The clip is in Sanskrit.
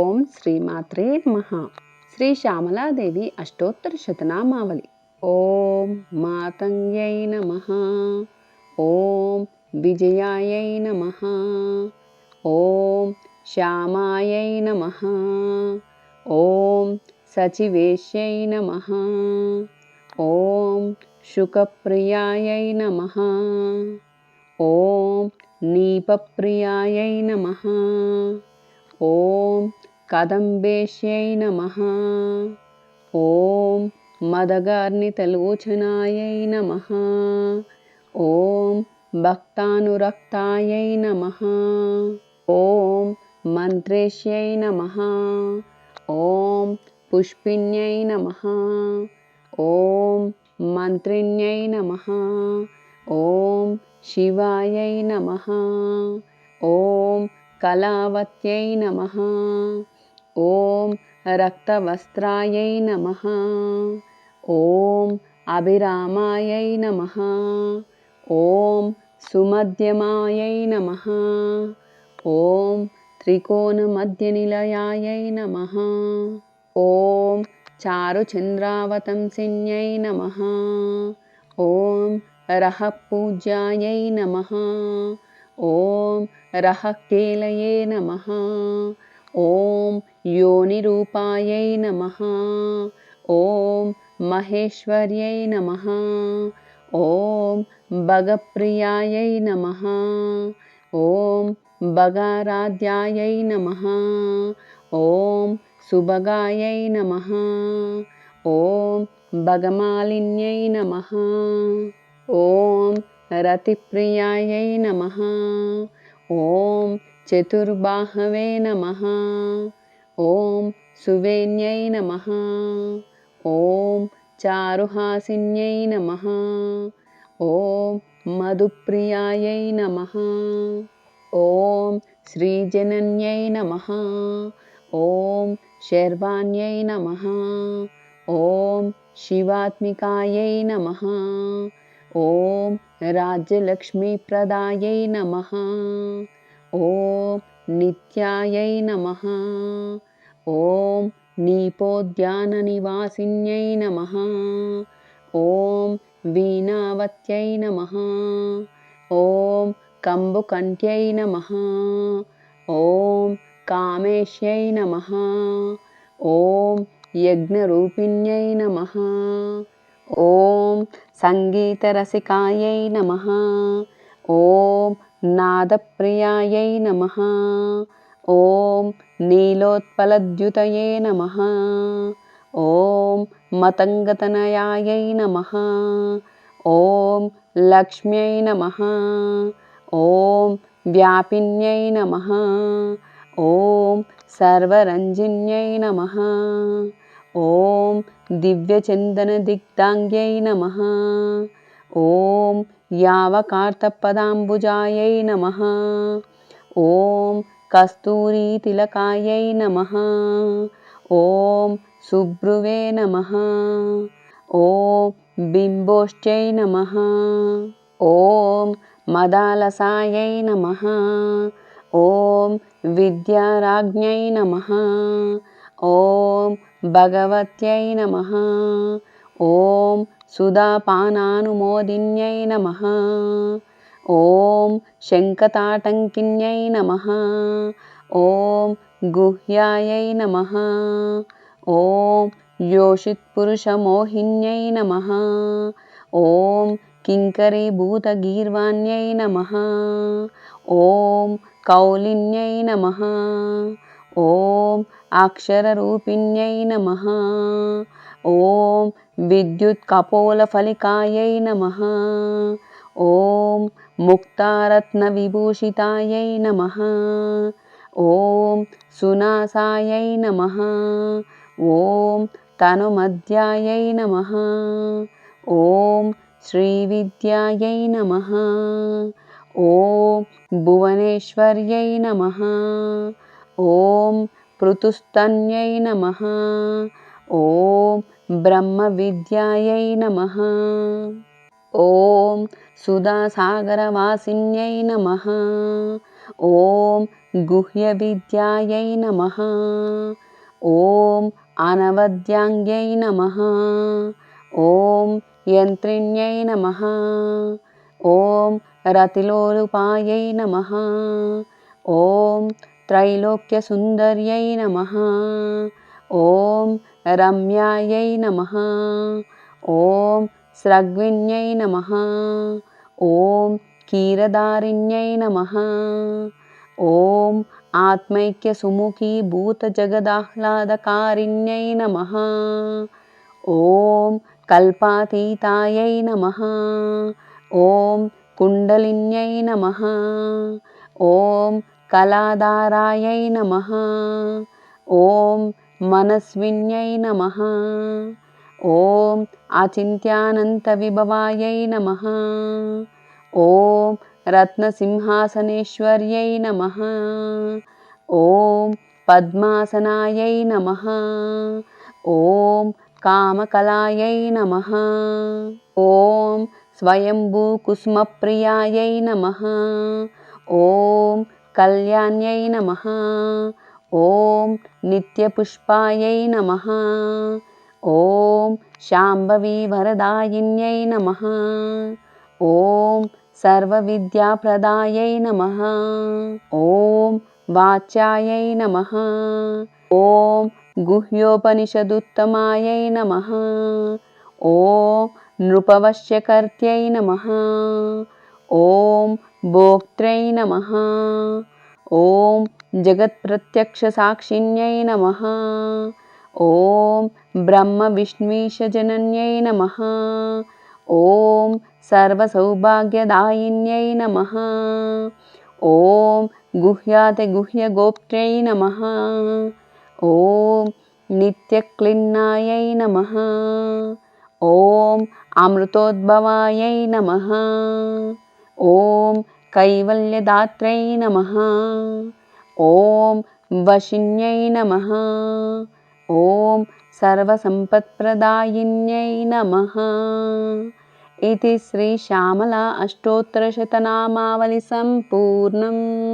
ఓం శ్రీమాత్రే నమ. శ్రీ శ్యామలాదేవి అష్టోత్తర శతనామావళి. ఓం మాతంగ్యై నమ. ఓం విజయాయై నమ. ఓం శ్యామాయై నమ. ఓం సచివేశ్యై నమ. ఓం శుకప్రియాయై నమ. ఓం నీపప్రియాయై నమ. ఓం కదంబేశ్యై నమ. ఓం మదగార్నితలోచనాయై నమ. ఓం భక్తానురక్తాయై నమ. ఓం మంత్రేష్యై నమ. ఓం పుష్పిణ్యై నమ. ఓం మంత్రిణ్యై నమ. ఓం శివాయై నమ. ఓం కళావత్యై నమ. ॐ रक्तवस्त्रायै नमः। ॐ अभिरामायै नमः। ॐ सुमध्यमायै नमः। ॐ त्रिकोणमध्यनिलयायै नमः। ॐ चारुचन्द्रावतंसिन्यै नमः। ॐ रःप्याय नमः। ॐ रःकेलय नमः। ఓం योनिरूपायै नमः। ॐ महेश्वर्यै नमः। ॐ भगप्रियायै नमः। ॐ भगाराध्यायै नमः। ॐ सुभगायै नमः। ॐ भगमालिन्यै नमः। ॐ रतिप्रियायै नमः। ॐ चतुर्बाहवे नमः। ॐ सुवेन्यै नमः। ॐ चारुहासिन्यै नमः। ॐ मधुप्रियायै नमः। ॐ श्रीजनन्यै नमः। ॐ शर्वाण्यै नमः। ॐ शिवात्मिकायै नमः। ॐ राज्यलक्ष्मीप्रदायै नमः। ॐ नित्यायै नमः। ॐ नीपोद्याननिवासिन्यै नमः। ॐ वीणावत्यै नमः। ॐ कम्बुकण्ठ्यै नमः। ॐ कामेश्यै नमः। ॐ यज्ञरूपिण्यै नमः। ॐ सङ्गीतरसिकायै नमः। ॐ नादप्रियायै नमः। ॐ नीलोत्पलद्युतये नमः। ॐ मतङ्गतनयायै नमः। ॐ लक्ष्म्यै नमः। ॐ व्यापिन्यै नमः। ॐ सर्वरञ्जिन्यै नमः। ॐ दिव्यचन्दनदिग्दाङ्ग्यै नमः। ॐ यावकार्तपदाम्बुजायै नमः। ॐ कस्तूरीतिलकायै नमः। ॐ सुब्रुवे नमः। ॐ बिम्बोश्चै नमः। ॐ मदालसायै नमः। ॐ विद्याराज्ञै नमः। ॐ भगवत्यै नमः। ॐ సుధాపానానుమోదిన్యై నమ ఓం శంఖతాటంకిన్యై నమ ఓం గుహ్యాయై నమ ఓం योषित्पुरुषमोहिन्यै नमः ॐ किङ्करीभूतगीर्वाण्यै नमः ॐ कौलिन्यै नमः ॐ अक्षररूपिण्यै नमः ॐ विद्युत्कपोलफलिकायै नमः। ॐ मुक्तारत्नविभूषितायै नमः। ॐ सुनासायै नमः। ॐ तनुमध्यायै नमः। ॐ श्रीविद्यायै नमः। ॐ भुवनेश्वर्यै नमः। ॐ पृथुस्तन्यै नमः ॐ ब्रह्मविद्यायै नमः ॐ सुधासागरवासिन्यै नमः ॐ गुह्यविद्यायै नमः ॐ अनवद्याङ्ग्यै नमः ॐ यन्त्रिण्यै नमः ॐ रतिलोलुपायै नमः ॐ त्रैलोक्यसुन्दर्यै नमः ॐ రమ్యాయై నమ. ఓం స్రగ్విన్యై నమ. ఓం కీరదారిణ్యై నమ. ఓం ఆత్మైక్య సుముఖీ భూత జగదాహ్లాదకారిణ్యై నమ. ఓం కల్పాతీతాయై నమ. ఓం కుండలిన్యై నమ. ఓం కళాధారాయై నమ. ఓం मनस्विन्यै नमः। ॐ अचिन्त्यानन्तविभवायै नमः। ॐ रत्नसिंहासनेश्वर्यै नमः। ॐ पद्मासनायै नमः। ॐ कामकलायै नमः। ॐ स्वयम्भूकुसुमप्रियायै नमः। ॐ कल्याण्यै नमः ॐ नित्यपुष्पायै नमः ॐ शाम्भवीवरदायिन्यै नमः ॐ सर्वविद्याप्रदायै नमः ॐ वाच्यायै नमः ॐ गुह्योपनिषदुत्तमायै नमः ॐ नृपवश्यकर्त्यै नमः ॐ भोक्त्रै नमः ॐ जगत्प्रत्यक्षसाक्षिण्यै नमः। ॐ ब्रह्मविष्णीशजनन्यै नमः। ॐ सर्वसौभाग्यदायिन्यै नमः। ॐ गुह्यातिगुह्यगोप्त्र्यै नमः। ॐ नित्यक्लिन्नायै नमः। ॐ अमृतोद्भवायै नमः। ॐ कैवल्यदात्रै नमः ఓం వశిన్యై నమ. ఓం సర్వసంపత్ప్రదాయిన్యై నమ. ఇది శ్రీ శ్యామల అష్టోత్తరశతనామావళి సంపూర్ణం.